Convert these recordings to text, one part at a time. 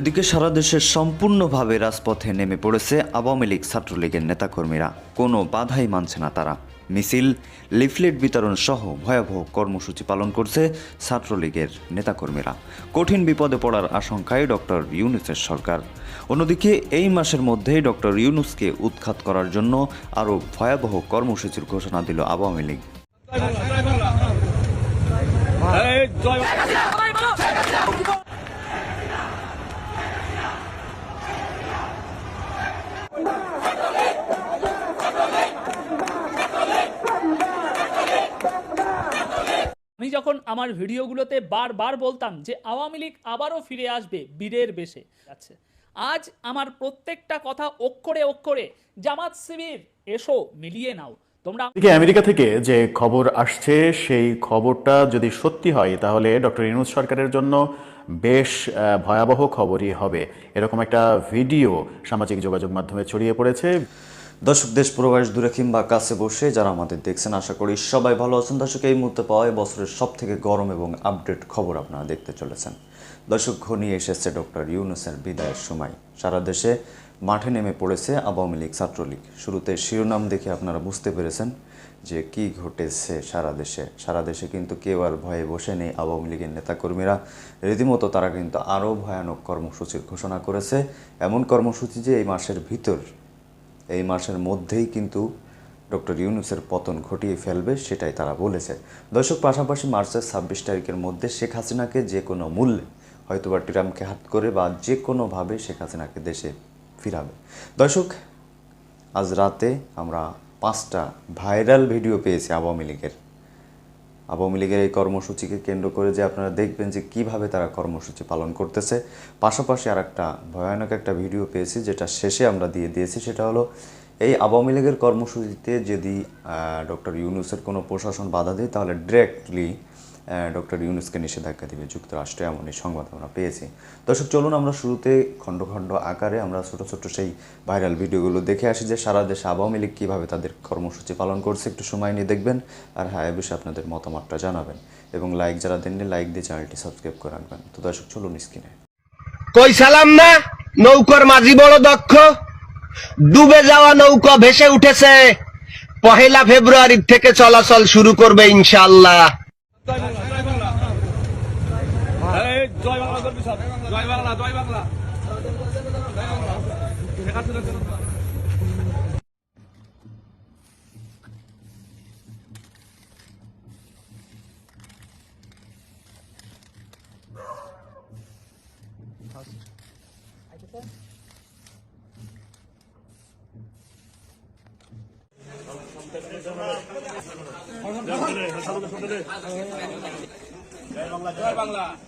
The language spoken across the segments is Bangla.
এদিকে সারা দেশে সম্পূর্ণভাবে রাজপথে নেমে পড়েছে আওয়ামী লীগ ছাত্রলীগের নেতাকর্মীরা। কোনো বাধাই মানছে না তারা। মিছিল লিফলেট বিতরণ সহ ভয়াবহ কর্মসূচি পালন করছে ছাত্রলীগের নেতাকর্মীরা। কঠিন বিপদে পড়ার আশঙ্কায় ডক্টর ইউনুসের সরকার। অন্যদিকে এই মাসের মধ্যেই ডক্টর ইউনুসকে উৎখাত করার জন্য আরও ভয়াবহ কর্মসূচির ঘোষণা দিল আওয়ামী লীগ। আমি যখন আমার ভিডিওগুলোতে বারবার বলতাম যে আওয়ামী লীগ আবারও ফিরে আসবে বীরের বেশে আছে আজ আমার প্রত্যেকটা কথা অক্ষরে অক্ষরে, জামাত শিবির, এসো, মিলিয়ে নাও। তোমরা আমেরিকা থেকে যে খবর আসছে, সেই খবরটা যদি সত্যি হয়, তাহলে ডক্টর ইনুজ সরকারের জন্য বেশ ভয়াবহ খবরই হবে। এরকম একটা ভিডিও সামাজিক যোগাযোগ মাধ্যমে ছড়িয়ে পড়েছে। দর্শক, দেশ প্রবাস দূরে কিংবা কাছে বসে যারা আমাদের দেখছেন, আশা করি সবাই ভালো আছেন। দর্শক, এই মুহূর্তে পাওয়া বছরের সব থেকে গরম এবং আপডেট খবর আপনারা দেখতে চলেছেন। দর্শক, ঘনিয়ে এসেছে ডক্টর ইউনুসের বিদায়ের সময়। সারা দেশে মাঠে নেমে পড়েছে আওয়ামী লীগ ছাত্রলীগ। শুরুতে শিরোনাম দেখে আপনারা বুঝতে পেরেছেন যে কি ঘটেছে সারা দেশে। সারা দেশে কিন্তু কেউ আর ভয়ে বসে নেই আওয়ামী লীগের নেতাকর্মীরা। রীতিমতো তারা কিন্তু আরও ভয়ানক কর্মসূচির ঘোষণা করেছে। এমন কর্মসূচি যে এই মাসের ভিতর এই মাসের মধ্যেই কিন্তু ডক্টর ইউনুসের পতন ঘটিয়ে ফেলবে, সেটাই তারা বলেছে। দর্শক, পাশাপাশি মার্চের ছাব্বিশ তারিখের মধ্যে শেখ হাসিনাকে যে কোনো মূল্যে হয়তোবা টিরামকে হাত করে বা যে কোনোভাবে শেখ হাসিনাকে দেশে ফিরাবে। দর্শক, আজ রাতে আমরা পাঁচটা ভাইরাল ভিডিও পেয়েছি আওয়ামী লীগের। আওয়ামী লীগের এই কর্মসূচিকে কেন্দ্র করে যে আপনারা দেখবেন যে কীভাবে তারা কর্মসূচি পালন করতেছে, পাশাপাশি আর একটা ভয়ানক একটা ভিডিও পেয়েছি যেটা শেষে আমরা দিয়ে দিয়েছি, সেটা হলো এই আওয়ামী লীগের কর্মসূচিতে যদি ডক্টর ইউনুসের কোনো প্রশাসন বাধা দেয়, তাহলে ডিরেক্টলি ডক্টর ইউনুসকে নিষেধাজ্ঞা দিবে, যুক্তরাষ্ট্রে এমন এই সংবাদ আমরা পেয়েছি। দর্শক, চলুন আমরা শুরুতে খণ্ড খণ্ড আকারে আমরা ছোট ছোট সেই ভাইরাল ভিডিওগুলো দেখে আসি যে সারা দেশে আওয়ামী লীগ কীভাবে তাদের কর্মসূচি পালন করছে, একটু সময় নিয়ে দেখবেন। আর হ্যাঁ এ বিষয়ে আপনাদের মতামতটা জানাবেন। এবং লাইক যারা দেননি লাইক দিয়ে চ্যানেলটি সাবস্ক্রাইব করে রাখবেন। তো দর্শক, চলুন স্ক্রিনে কই সালাম না? নৌকর মাঝি বড় দক্ষ। ডুবে যাওয়া নৌকা ভেসে উঠেছে। পহেলা ফেব্রুয়ারি থেকে চলাচল শুরু করবে ইনশাআল্লাহ এই জয় বাংলা জয় বাংলা জয় বাংলা। বাংলা।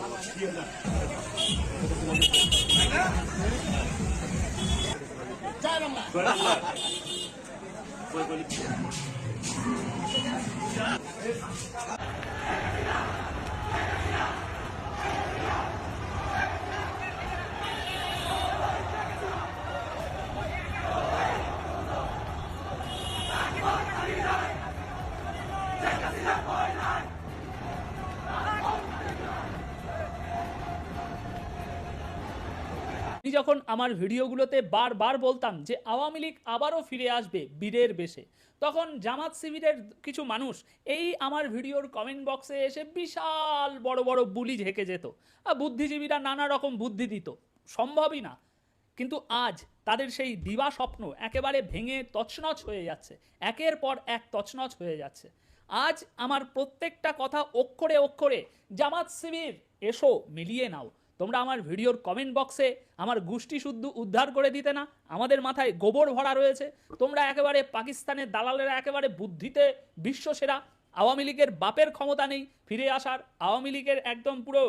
আমি যখন আমার ভিডিওগুলোতে বারবার বলতাম যে আওয়ামী লীগ আবারও ফিরে আসবে বীরের বেশে, তখন জামাত শিবিরের কিছু মানুষ এই আমার ভিডিওর কমেন্ট বক্সে এসে বিশাল বড় বড় বুলি ঝেঁকে যেত। আর বুদ্ধিজীবীরা নানা রকম বুদ্ধি দিত। সম্ভবই না। কিন্তু আজ তাদের সেই দিবা স্বপ্ন একেবারে ভেঙে তছনছ হয়ে যাচ্ছে। একের পর এক তছনছ হয়ে যাচ্ছে। আজ আমার প্রত্যেকটা কথা অক্ষরে অক্ষরে জামাত শিবির, এসো মিলিয়ে নাও। তোমরা আমার ভিডিওর কমেন্ট বক্সে আমার গোষ্ঠী শুদ্ধ উদ্ধার করে দিতে না। আমাদের মাথায় গোবর ভরা রয়েছে। তোমরা একেবারে পাকিস্তানের দালালেরা, একেবারে বুদ্ধিতে বিশ্বসেরা, আওয়ামী লীগের বাপের ক্ষমতা নেই ফিরে আসার। আওয়ামী লীগের একদম পুরো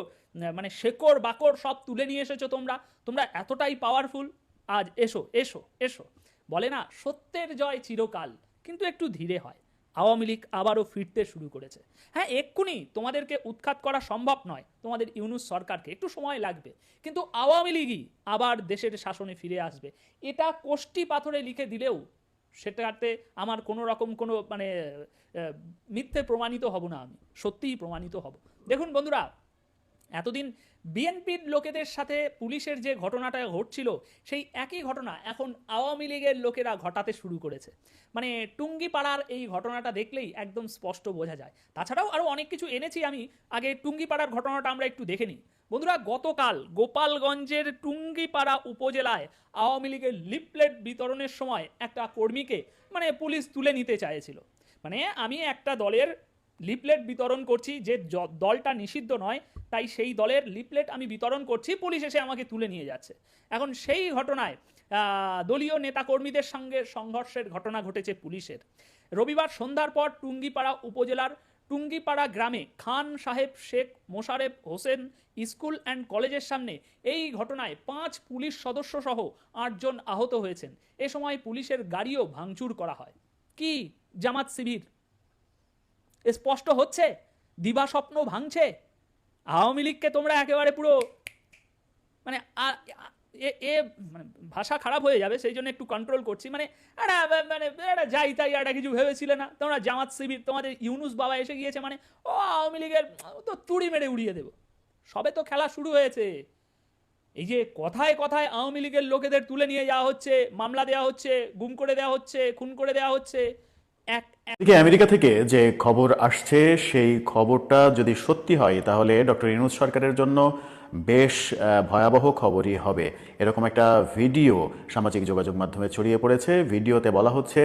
মানে শেকড় বাকড় সব তুলে নিয়ে এসেছ তোমরা। তোমরা এতটাই পাওয়ারফুল আজ এসো এসো এসো। বলে না, সত্যের জয় চিরকাল, কিন্তু একটু ধীরে হয়। আওয়ামী লীগ আবারও ফিরতে শুরু করেছে। হ্যাঁ এক্ষুনি তোমাদেরকে উৎখাত করা সম্ভব নয়, তোমাদের ইউনুস সরকারকে। একটু সময় লাগবে, কিন্তু আওয়ামী লীগই আবার দেশের শাসনে ফিরে আসবে। এটা কোষ্টি পাথরে লিখে দিলেও সেটাতে আমার কোনো রকম কোনো মানে মিথ্যে প্রমাণিত হব না আমি, সত্যিই প্রমাণিত হব। দেখুন বন্ধুরা এতদিন বিএনপির লোকেদের সাথে পুলিশের যে ঘটনাটা ঘটছিল, সেই একই ঘটনা এখন আওয়ামী লীগের লোকেরা ঘটাতে শুরু করেছে। মানে টুঙ্গিপাড়ার এই ঘটনাটা দেখলেই একদম স্পষ্ট বোঝা যায়। তাছাড়াও আরও অনেক কিছু এনেছি আমি, আগে টুঙ্গিপাড়ার ঘটনাটা আমরা একটু দেখে নিই। বন্ধুরা, গতকাল গোপালগঞ্জের টুঙ্গিপাড়া উপজেলায় আওয়ামী লীগের লিফলেট বিতরণের সময় একটা কর্মীকে মানে পুলিশ তুলে নিতে চাইছিল। মানে আমি একটা দলের লিফলেট বিতরণ করছি যে দলটা নিষিদ্ধ নয়, তাই সেই দলের লিপলেট আমি বিতরণ করছি, পুলিশ এসে আমাকে তুলে নিয়ে যাচ্ছে। এখন সেই ঘটনায় দলীয় নেতাকর্মীদের সঙ্গে সংঘর্ষের ঘটনা ঘটেছে পুলিশের। রবিবার সন্ধ্যার পর টুঙ্গিপাড়া উপজেলার টুঙ্গিপাড়া গ্রামে খান সাহেব শেখ মোশারেফ হোসেন স্কুল অ্যান্ড কলেজের সামনে এই ঘটনায় পাঁচ পুলিশ সদস্য সহ আটজন আহত হয়েছেন। এ সময় পুলিশের গাড়িও ভাঙচুর করা হয়। কি জামাত শিবির? স্পষ্ট হচ্ছে, দিবা স্বপ্ন ভাঙছে, আওয়ামী লীগকে তোমরা একেবারে পুরো মানে এ- মানে ভাষা খারাপ হয়ে যাবে, সেই জন্য একটু কন্ট্রোল করছি। মানে একটা মানে একটা যাই তাই একটা কিছু ভেবেছিলে না। তোমরা জামাত শিবির, তোমাদের ইউনুস বাবা এসে গিয়েছে মানে ও আওয়ামী লীগের তো তুড়ি মেরে উড়িয়ে দেবো। সবে তো খেলা শুরু হয়েছে। এই যে কথায় কথায় আওয়ামী লীগের লোকেদের তুলে নিয়ে যাওয়া হচ্ছে, মামলা দেওয়া হচ্ছে, গুম করে দেওয়া হচ্ছে, খুন করে দেওয়া হচ্ছে এদিকে আমেরিকা থেকে যে খবর আসছে, সেই খবরটা যদি সত্যি হয়, তাহলে ডক্টর ইনুজ সরকারের জন্য বেশ ভয়াবহ খবরই হবে। এরকম একটা ভিডিও সামাজিক যোগাযোগ মাধ্যমে ছড়িয়ে পড়েছে। ভিডিওতে বলা হচ্ছে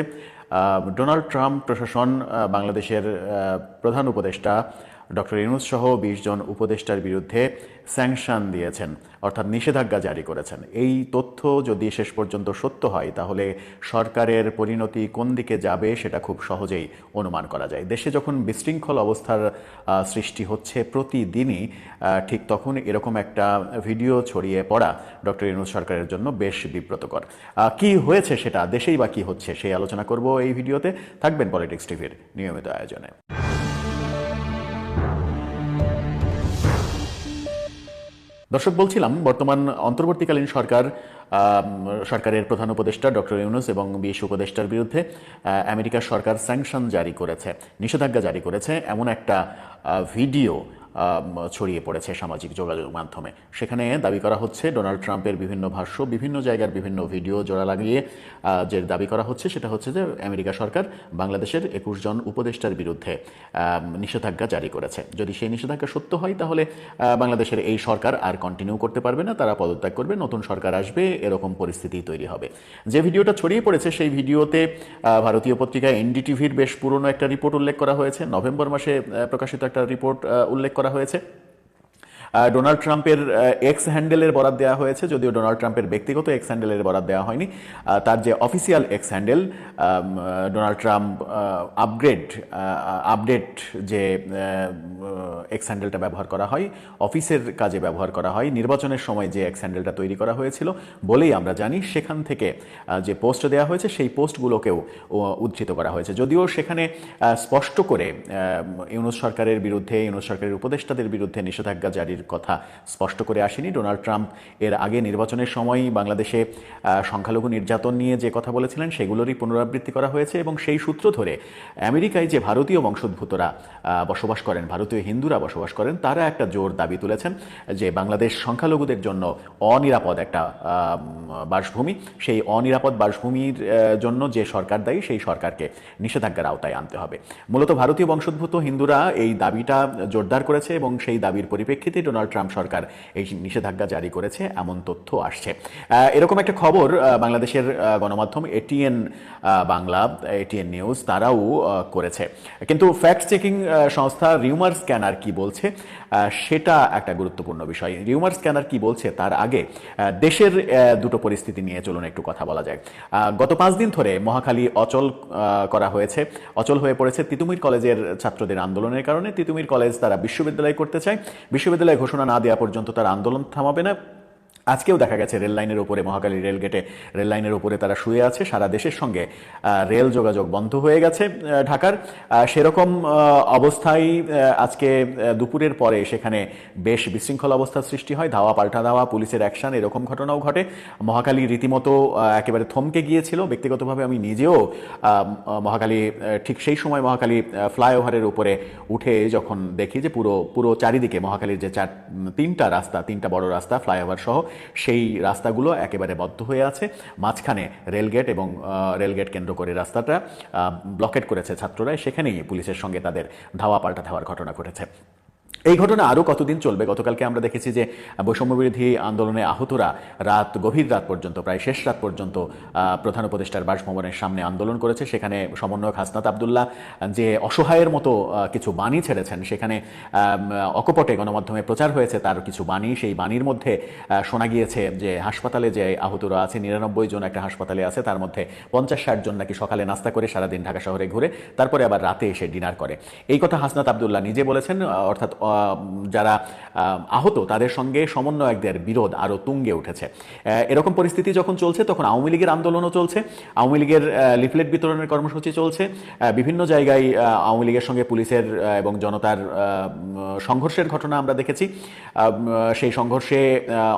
ডোনাল্ড ট্রাম্প প্রশাসন বাংলাদেশের প্রধান উপদেষ্টা, ডক্টর ইনুজ সহ বিশ জন উপদেষ্টার বিরুদ্ধে স্যাংশন দিয়েছেন। অর্থাৎ নিষেধাজ্ঞা জারি করেছেন। এই তথ্য যদি শেষ পর্যন্ত সত্য হয়, তাহলে সরকারের পরিণতি কোন দিকে যাবে সেটা খুব সহজেই অনুমান করা যায়। দেশে যখন বিশৃঙ্খল অবস্থার সৃষ্টি হচ্ছে প্রতিদিনই ঠিক তখন এরকম একটা ভিডিও ছড়িয়ে পড়া ডক্টর ইনুজ সরকারের জন্য বেশ বিব্রতকর। কি হয়েছে সেটা, দেশেই বা কি হচ্ছে, সেই আলোচনা করব এই ভিডিওতে। থাকবেন পলিটিক্স টিভির নিয়মিত আয়োজনে। দর্শক, বলছিলাম, বর্তমান অন্তর্বর্তীকালীন সরকার সরকারের প্রধান উপদেষ্টা ডক্টর ইউনুস এবং বিশ উপদেষ্টার বিরুদ্ধে আমেরিকার সরকার স্যাংশন জারি করেছে, নিষেধাজ্ঞা জারি করেছে। এমন একটা ভিডিও ছড়িয়ে পড়েছে সামাজিক যোগাযোগ মাধ্যমে। সেখানে দাবি করা হচ্ছে, ডোনাল্ড ট্রাম্পের বিভিন্ন ভাষ্য, বিভিন্ন জায়গার বিভিন্ন ভিডিও জোড়া লাগিয়ে যে দাবি করা হচ্ছে সেটা হচ্ছে যে আমেরিকা সরকার বাংলাদেশের একুশ জন উপদেষ্টার বিরুদ্ধে নিষেধাজ্ঞা জারি করেছে। যদি সেই নিষেধাজ্ঞা সত্য হয়, তাহলে বাংলাদেশের এই সরকার আর কন্টিনিউ করতে পারবে না, তারা পদত্যাগ করবে, নতুন সরকার আসবে, এরকম পরিস্থিতি তৈরি হবে। যে ভিডিওটা ছড়িয়ে পড়েছে, সেই ভিডিওতে ভারতীয় পত্রিকা এনডিটিভির বেশ পুরনো একটা রিপোর্ট উল্লেখ করা হয়েছে। নভেম্বর মাসে প্রকাশিত একটা রিপোর্ট উল্লেখ করা হয়েছে। আহ, ডোনাল্ড ট্রাম্পের এক্স হ্যান্ডেলের বরাদ দেওয়া হয়েছে, যদিও ডোনাল্ড ট্রাম্পের ব্যক্তিগত এক্স হ্যান্ডেলের বরাদ দেওয়া হয়নি। তার যে official X handle Donald Trump upgrade update যে এক্স হ্যান্ডেলটা ব্যবহার করা হয়, অফিসের কাজে ব্যবহার করা হয়, নির্বাচনের সময় যে এক্স হ্যান্ডেলটা তৈরি করা হয়েছিল, বলেই আমরা জানি সেখান থেকে যে পোস্ট দেওয়া হয়েছে, সেই পোস্টগুলোকেও উদ্ধৃত করা হয়েছে। যদিও সেখানে স্পষ্ট করে ইউনুস সরকারের বিরুদ্ধে, ইউনুস সরকারের উপদেষ্টাদের বিরুদ্ধে নিষেধাজ্ঞা জারির কথা স্পষ্ট করে আসেনি। ডোনাল্ড ট্রাম্প এর আগে নির্বাচনের সময় বাংলাদেশে সংখ্যালঘু নির্যাতন নিয়ে যে কথা বলেছিলেন, সেগুলোরই পুনরাবৃত্তি করা হয়েছে এবং সেই সূত্র ধরে আমেরিকায় যে ভারতীয় বংশোদ্ভূতরা বসবাস করেন, ভারতীয় হিন্দুরা বসবাস করেন, তারা একটা জোর দাবি তুলেছেন যে বাংলাদেশ সংখ্যালঘুদের জন্য অনিরাপদ একটা বাসভূমি। সেই অনিরাপদ বাসভূমির জন্য যে সরকার দায়ী, সেই সরকারকে নিষেধাজ্ঞার আওতায় আনতে হবে। মূলত ভারতীয় বংশোদ্ভূত হিন্দুরা এই দাবিটা জোরদার করেছে এবং সেই দাবির পরিপ্রেক্ষিতে ডোনাল্ড ট্রাম্প সরকার এই নিষেধাজ্ঞা জারি করেছে, এমন তথ্য আসছে। এরকম একটা খবর বাংলাদেশের গণমাধ্যম এটিএন বাংলা, এটিএন নিউজ, তারাও করেছে। কিন্তু ফ্যাক্ট চেকিং সংস্থা রিউমার স্ক্যানার কি বলছে? সেটা একটা গুরুত্বপূর্ণ বিষয়। রিউমার স্ক্যানার কি বলছে তার আগে দেশের দুটো পরিস্থিতি নিয়ে চলুন একটু কথা বলা যায়। গত পাঁচ দিন ধরে মহাখালী অচল করা হয়েছে। অচল হয়ে পড়েছে তিতুমির কলেজের ছাত্রদের আন্দোলনের কারণে। তিতুমির কলেজ তারা বিশ্ববিদ্যালয় করতে চায়। বিশ্ববিদ্যালয় ঘোষণা না দেওয়া পর্যন্ত তার আন্দোলন থামাবে না। আজকেও দেখা গেছে রেল লাইনের উপরে, মহাকালী রেল গেটে রেল লাইনের উপরে তারা শুয়ে আছে, সারা দেশের সঙ্গে রেল যোগাযোগ বন্ধ হয়ে গেছে ঢাকার। সেরকম অবস্থায় আজকে দুপুরের পরে সেখানে বেশ বিশৃঙ্খল অবস্থার সৃষ্টি হয়, ধাওয়া পাল্টা ধাওয়া, পুলিশের অ্যাকশন, এরকম ঘটনাও ঘটে। মহাকালী রীতিমতো একেবারে থমকে গিয়েছিল। ব্যক্তিগতভাবে আমি নিজেও মহাকালী ঠিক সেই সময় মহাকালী ফ্লাইওভারের উপরে উঠে যখন দেখি যে পুরো পুরো চারিদিকে মহাকালীর যে চার, তিনটা রাস্তা, তিনটা বড় রাস্তা, ফ্লাইওভার সহ সেই রাস্তাগুলো একেবারে বদ্ধ হয়ে আছে। মাঝখানে রেলগেট এবং রেলগেট কেন্দ্র করে রাস্তাটা ব্লকেট করেছে ছাত্ররা সেখানেই পুলিশের সঙ্গে তাদের ধাওয়া পাল্টা ধাওয়ার ঘটনা ঘটেছে। এই ঘটনা আরও কতদিন চলবে? গতকালকে আমরা দেখেছি যে, বৈষম্যবিরোধী আন্দোলনে আহতরা রাত, গভীর রাত পর্যন্ত, প্রায় শেষ রাত পর্যন্ত প্রধান উপদেষ্টার বাসভবনের সামনে আন্দোলন করেছে। সেখানে সমন্বয়ক হাসনাত আবদুল্লাহ যে অসহায়ের মতো কিছু বাণী ছেড়েছেন, সেখানে অকপটে গণমাধ্যমে প্রচার হয়েছে তার কিছু বাণী। সেই বাণীর মধ্যে শোনা গিয়েছে যে, হাসপাতালে যে আহতরা আছে, নিরানব্বই জন একটা হাসপাতালে আছে, তার মধ্যে পঞ্চাশ ষাট জন নাকি সকালে নাস্তা করে সারাদিন ঢাকা শহরে ঘুরে, তারপরে আবার রাতে এসে ডিনার করে। এই কথা হাসনাত আবদুল্লাহ নিজে বলেছেন অর্থাৎ যারা আহত, তাদের সঙ্গে সমন্বয়কদের বিরোধ আরও তুঙ্গে উঠেছে। এরকম পরিস্থিতি যখন চলছে, তখন আওয়ামী লীগের আন্দোলনও চলছে, আওয়ামী লীগের লিফলেট বিতরণের কর্মসূচি চলছে। বিভিন্ন জায়গায় আওয়ামী লীগের সঙ্গে পুলিশের এবং জনতার সংঘর্ষের ঘটনা আমরা দেখেছি। সেই সংঘর্ষে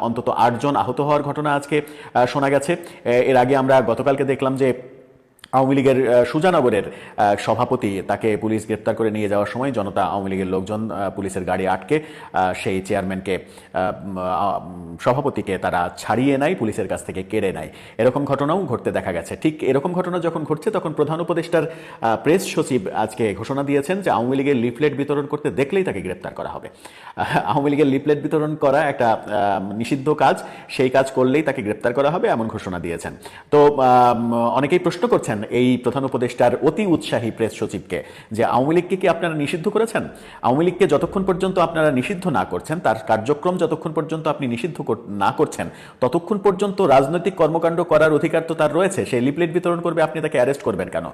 অন্তত আটজন আহত হওয়ার ঘটনা আজকে শোনা গেছে। এর আগে আমরা গতকালকে দেখলাম যে আওয়ামী লীগের সুজানগরের সভাপতি তাকে পুলিশ গ্রেপ্তার করে নিয়ে যাওয়ার সময় জনতা আওয়ামী লীগের লোকজন পুলিশের গাড়ি আটকে সেই চেয়ারম্যানকে সভাপতিকে তারা ছাড়িয়ে নেয়, পুলিশের কাছ থেকে কেড়ে নেয়। এরকম ঘটনাও ঘটতে দেখা গেছে। ঠিক এরকম ঘটনা যখন ঘটছে, তখন প্রধান উপদেষ্টার প্রেস সচিব আজকে ঘোষণা দিয়েছেন যে আওয়ামী লীগের লিফলেট বিতরণ করতে দেখলেই তাকে গ্রেপ্তার করা হবে। আওয়ামী লীগের লিফলেট বিতরণ করা একটা নিষিদ্ধ কাজ। সেই কাজ করলেই তাকে গ্রেপ্তার করা হবে, এমন ঘোষণা দিয়েছেন। তো অনেকেই প্রশ্ন করছেন এই প্রধান উপদেষ্টার অতি উৎসাহী প্রেস সচিবকে যে আওয়ামী লীগকে কি আপনারা নিষিদ্ধ করেছেন? আওয়ামী লীগকে যতক্ষণ পর্যন্ত আপনারা নিষিদ্ধ না করছেন, তার কার্যক্রম যতক্ষণ পর্যন্ত আপনি নিষিদ্ধ না করছেন, ততক্ষণ পর্যন্ত রাজনৈতিক কর্মকাণ্ড করার অধিকার তো তার রয়েছে, সেই লিফলেট বিতরণ করবে, আপনি তাকে অ্যারেস্ট করবেন কেন?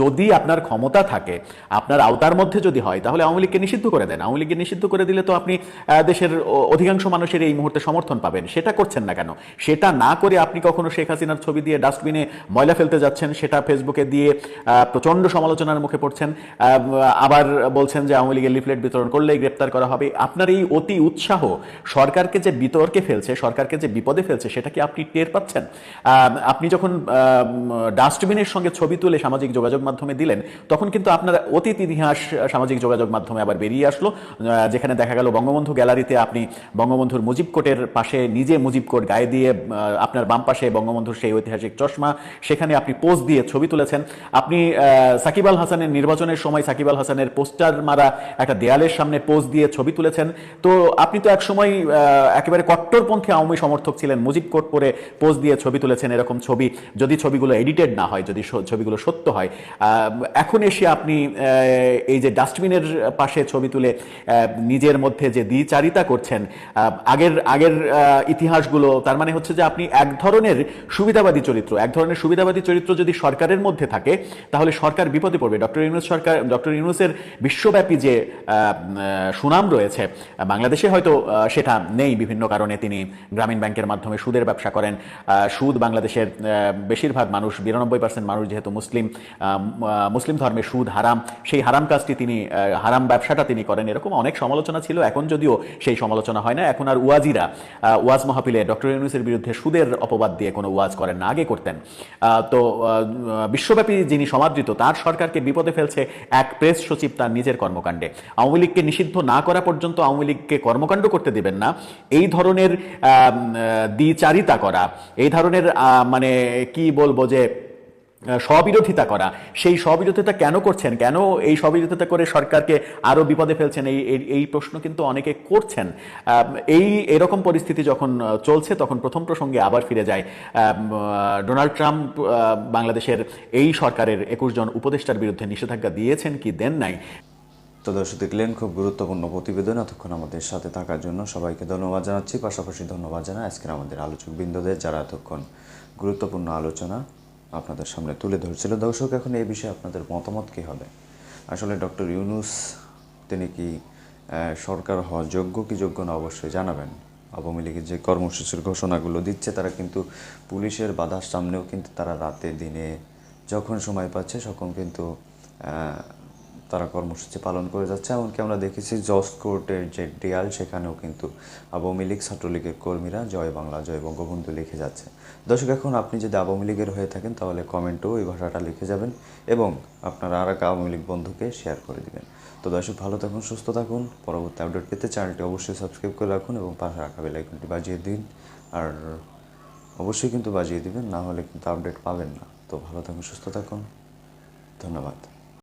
যদি আপনার ক্ষমতা থাকে, আপনার আওতার মধ্যে যদি হয়, তাহলে আওয়ামী লীগকে নিষিদ্ধ করে দেন। আওয়ামী লীগকে নিষিদ্ধ করে দিলে তো আপনি দেশের অধিকাংশ মানুষের এই মুহূর্তে সমর্থন পাবেন। সেটা করছেন না কেন? সেটা না করে আপনি কখনো শেখ হাসিনার ছবি দিয়ে ডাস্টবিনে ময়লা ফেলতে যাচ্ছেন, সেটা ফেসবুকে দিয়ে প্রচণ্ড সমালোচনার মুখে পড়ছেন আবার বলছেন যে আওয়ামী লীগের লিফলেট বিতরণ করলেই গ্রেপ্তার করা হবে। আপনার এই অতি উৎসাহ সরকারকে যে বিতর্কে ফেলছে, সরকারকে যে বিপদে ফেলছে, সেটা কি আপনি টের পাচ্ছেন? আপনি যখন ডাস্টবিনের সঙ্গে ছবি তুলে সামাজিক যোগাযোগ মাধ্যমে দিলেন, তখন কিন্তু আপনার অতীত ইতিহাস সামাজিক যোগাযোগ মাধ্যমে আবার বেরিয়ে আসলো যেখানে দেখা গেল বঙ্গবন্ধু গ্যালারিতে আপনি বঙ্গবন্ধুর মুজিব কোটের পাশে নিজে মুজিব কোট গায়ে দিয়ে আপনার বাম পাশে বঙ্গবন্ধুর সেই ঐতিহাসিক চশমা, সেখানে আপনি পোজ দিয়ে ছবি তুলেছেন। আপনি সাকিব আল হাসানের নির্বাচনের সময় সাকিব আল হাসানের পোস্টার মারা একটা দেয়ালের সামনে পোজ দিয়ে ছবি তুলেছেন। তো আপনি তো একসময় একেবারে কট্টরপন্থী আওয়ামী সমর্থক ছিলেন, মুজিব কোট পরে পোজ দিয়ে ছবি তুলেছেন এরকম ছবি। যদি ছবিগুলো এডিটেড না হয়, যদি ছবিগুলো সত্য হয় এখন এসে আপনি এই যে ডাস্টবিনের পাশে ছবি তুলে নিজের মধ্যে যে দ্বিচারিতা করছেন আগের আগের ইতিহাসগুলো, তার মানে হচ্ছে যে আপনি এক ধরনের সুবিধাবাদী চরিত্র, এক ধরনের সুবিধাবাদী চরিত্র যদি সরকারের মধ্যে থাকে, তাহলে সরকার বিপদে পড়বে। ডক্টর ইউনুস সরকার, ডক্টর ইউনুসের বিশ্বব্যাপী যে সুনাম রয়েছে, বাংলাদেশে হয়তো সেটা নেই। বিভিন্ন কারণে তিনি গ্রামীণ ব্যাংকের মাধ্যমে সুদের ব্যবসা করেন। সুদ বাংলাদেশের বেশিরভাগ মানুষ, বিরানব্বই পার্সেন্ট মানুষ যেহেতু মুসলিম মুসলিম ধর্মে সুদ হারাম, সেই হারাম কাজটি তিনি হারাম ব্যবসাটা তিনি করেন। এরকম অনেক সমালোচনা ছিল, এখন যদিও সেই সমালোচনা হয় না। এখন আর ওয়াজিরা ওয়াজ মাহফিলে ডক্টর ইউনুসের বিরুদ্ধে সুদের অপবাদ দিয়ে কোনো ওয়াজ করেন না। আগে করতেন। তো বিশ্বব্যাপী যিনি সমাদৃত, তার সরকারকে বিপদে ফেলছে এক প্রেস সচিব তার নিজের কর্মকাণ্ডে। আওয়ামী লীগকে নিষিদ্ধ না করা পর্যন্ত আওয়ামী লীগকে কর্মকাণ্ড করতে দেবেন না। এই ধরনের দ্বিচারিতা করা, এই ধরনের মানে কি বলব যে স্ববিরোধিতা করা। সেই স্ববিরোধিতা কেন করছেন? কেন এই স্ববিরোধিতা করে সরকারকে আরও বিপদে ফেলছেন? এই, এই- প্রশ্ন কিন্তু অনেকে করছেন। এই, এরকম পরিস্থিতি যখন চলছে, তখন প্রথম প্রসঙ্গে আবার ফিরে যায় ডোনাল্ড ট্রাম্প বাংলাদেশের এই সরকারের একুশ জন উপদেষ্টার বিরুদ্ধে নিষেধাজ্ঞা দিয়েছেন কি দেন নাই? তো দর্শক, দেখলেন, খুব গুরুত্বপূর্ণ প্রতিবেদন। এতক্ষণ আমাদের সাথে থাকার জন্য সবাইকে ধন্যবাদ জানাচ্ছি। পাশাপাশি ধন্যবাদ জানাই আজকের আমাদের আলোচক বৃন্দদের যারা এতক্ষণ গুরুত্বপূর্ণ আলোচনা আপনাদের সামনে তুলে ধরছিল। দর্শক, এখন এই বিষয়ে আপনাদের মতামত কী হবে? আসলে ডক্টর ইউনুস, তিনি কি সরকার হওয়া যোগ্য কি যোগ্য না অবশ্যই জানাবেন। আওয়ামী লীগের যে কর্মসূচির ঘোষণাগুলো দিচ্ছে, তারা কিন্তু পুলিশের বাধার সামনেও কিন্তু তারা রাতে দিনে যখন সময় পাচ্ছে তখন কিন্তু তারা কর্মসূচি পালন করে যাচ্ছে। এমনকি আমরা দেখেছি জজ কোর্টের যে দেয়াল, সেখানেও কিন্তু আওয়ামী লীগ ছাত্রলীগের কর্মীরা জয় বাংলা, জয় বঙ্গবন্ধু লিখে যাচ্ছে। দর্শক, এখন আপনি যদি আওয়ামী লীগের হয়ে থাকেন, তাহলে কমেন্টেও এই ভাষাটা লিখে যাবেন এবং আপনারা আর এক আওয়ামী লীগ বন্ধুকে শেয়ার করে দিবেন। তো দর্শক, ভালো থাকুন, সুস্থ থাকুন। পরবর্তী আপডেট পেতে চ্যানেলটি অবশ্যই সাবস্ক্রাইব করে রাখুন এবং পাশে রাখা বেলাইকনটি বাজিয়ে দিন। আর অবশ্যই কিন্তু বাজিয়ে দিবেন, না হলে কিন্তু আপডেট পাবেন না। তো ভালো থাকুন, সুস্থ থাকুন। ধন্যবাদ।